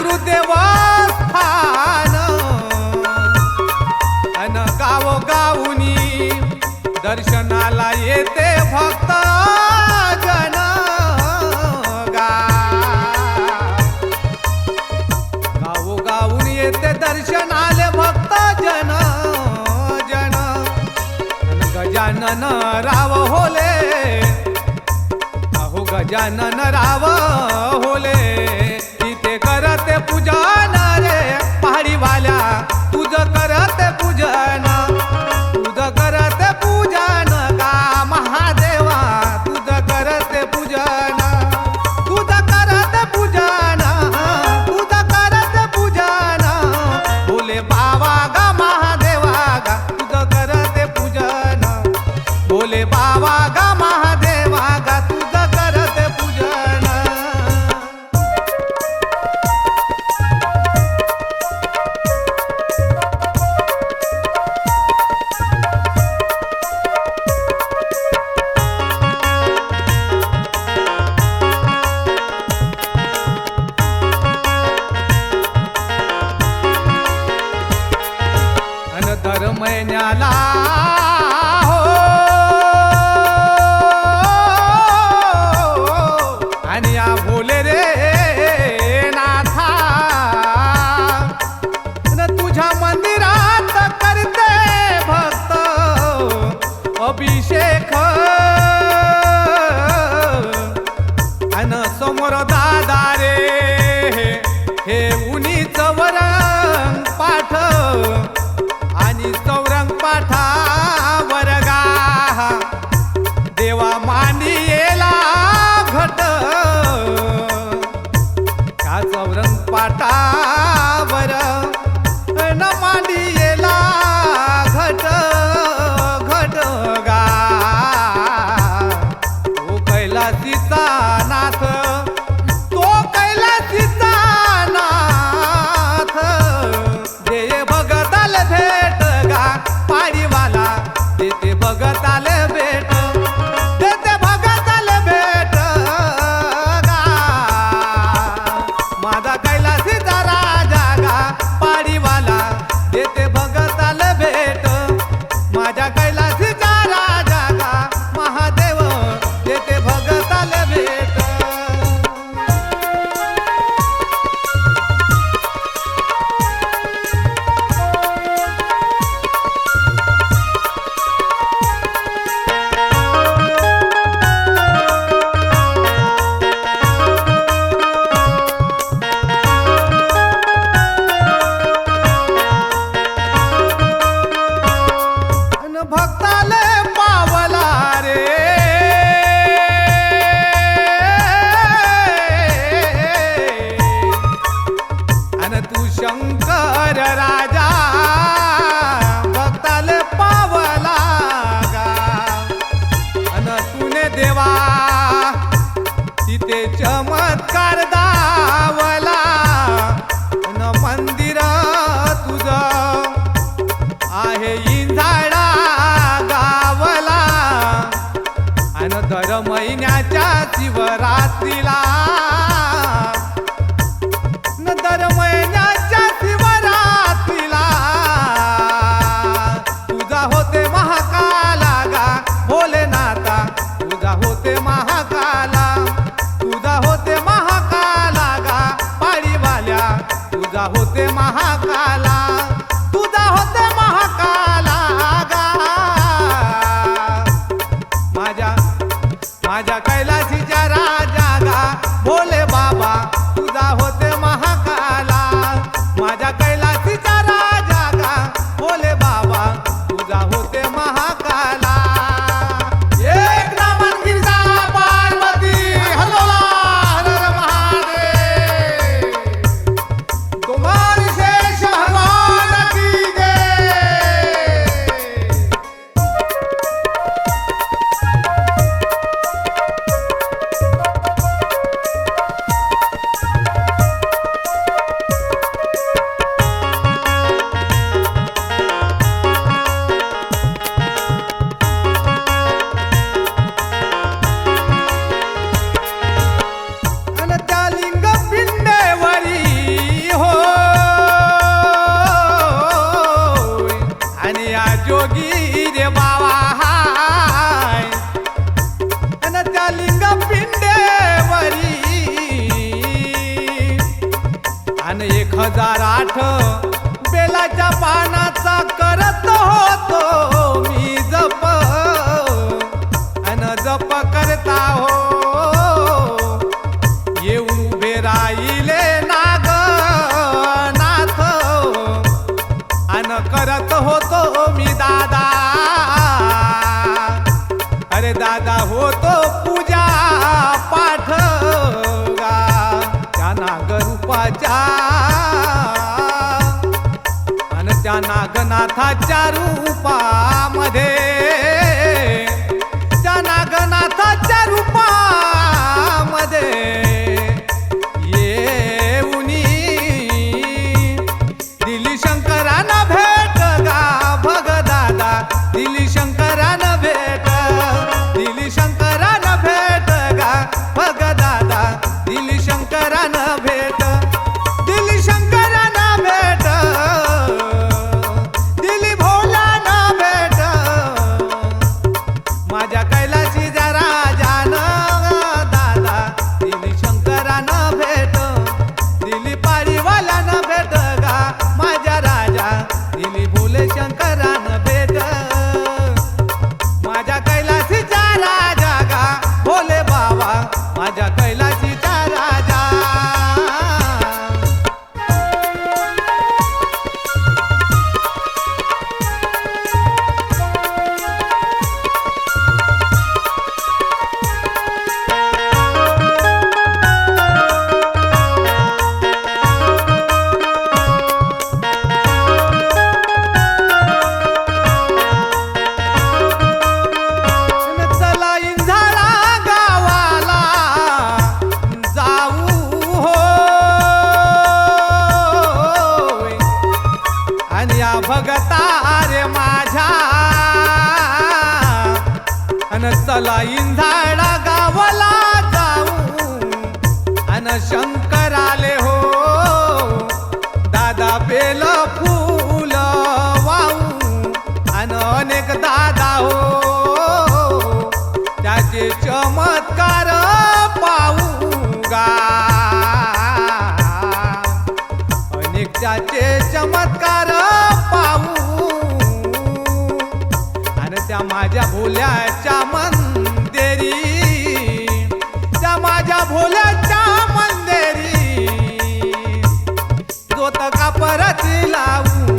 मातृदेवस्थान अन गाव गाऊनी दर्शनाला येते भक्त दर्शनाले भक्त गजानन राव होले. अहो गजानन राव होले. lady. देवा. तिथे चमत्कार तुझा होते महाकाला तुझा होते महाकाला गा पाळीवाल्या. तुझा होते महाकाला चारू रूपा अन्या भगता रे माझ्या. अन चला इंधाडा गावाला जाऊ अन शंकर आले हो. दादा बेल फूल वाऊ अन अनेक दादा हो. चमत्कार पाहू. आणि त्या माझ्या भोल्याच्या मंदेरी त्या माझ्या भोल्याच्या मंदेरी. जो का परत लावू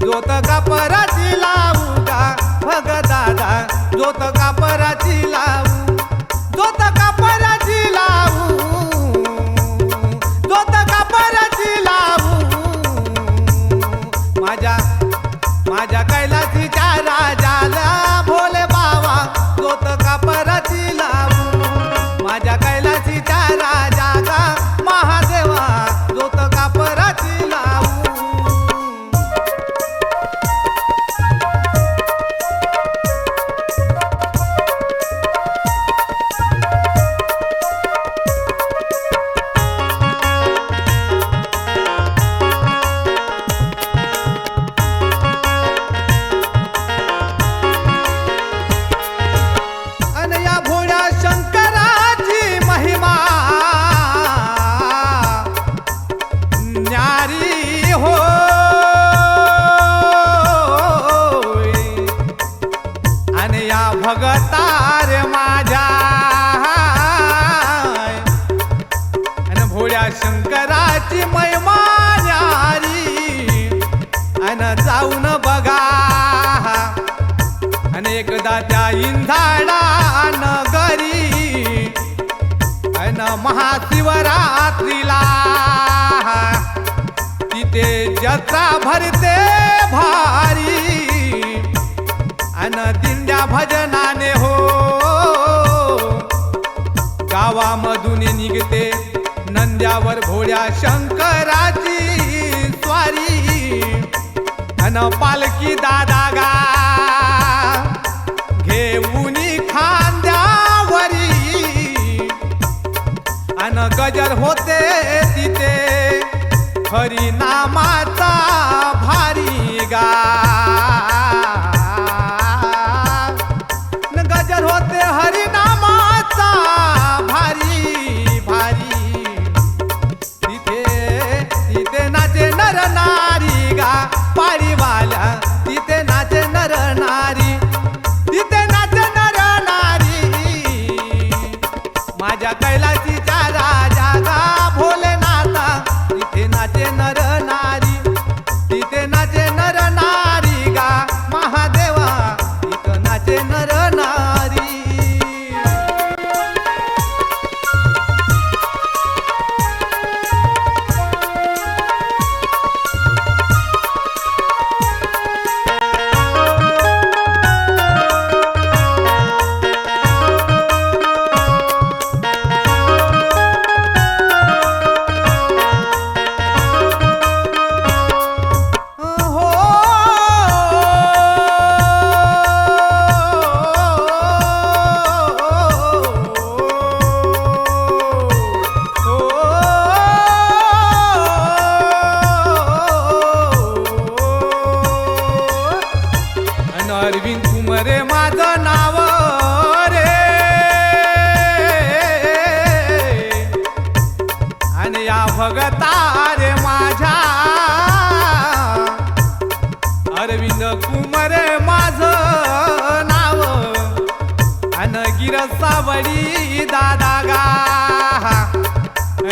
जो तका परत लावू का? भगदादा जो तका परत लावू. त्या इंधाडा नगरी. अन महाशिवरात्रीला तिथे जत्रा भरते भारी. अन दिंड्या भजनाने हो. गावामधून निघते नंद्यावर भोळ्या शंकराची स्वारी. अन पालकी दादागा गजर होते दीते हरि नामा दादा गा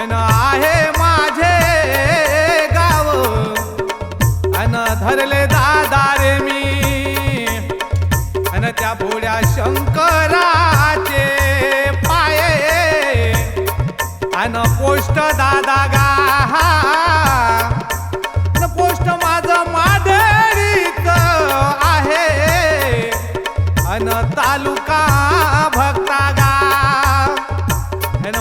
अन आहे माझे गाव. अन धरले दादा रे मी. अन त्या भोळ्या शंकराचे पाये. अन पोष्ट दादा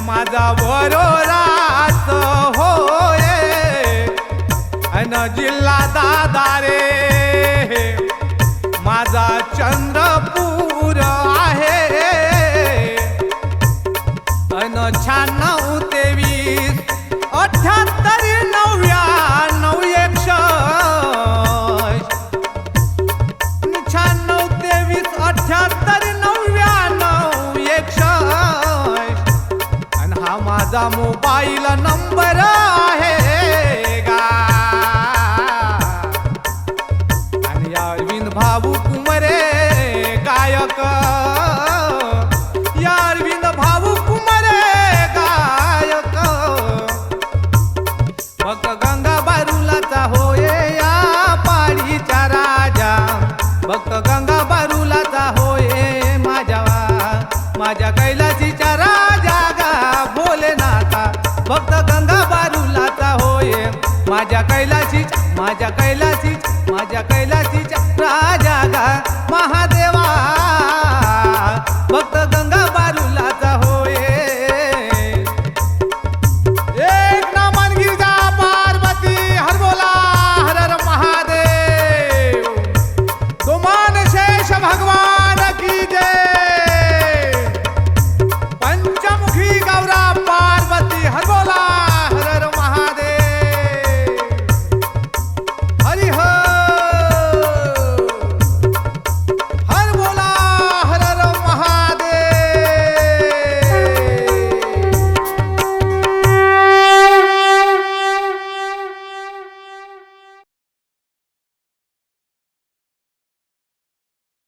माझा वरोराच होय. अन जिल्हा दादा रे माझा चंद्रपूर आहे. अन शहाण्णव माझा मोबाईल नंबर आहे गा. आणि अरविंद भाऊ कुमरे गायक. या अरविंद भाऊ कुमरे गायक. मग गंगा बारुलाचा होय या पाडीचा राजा. भक्त गंगा बारुलाचा होय माझ्या माझ्या कैलाची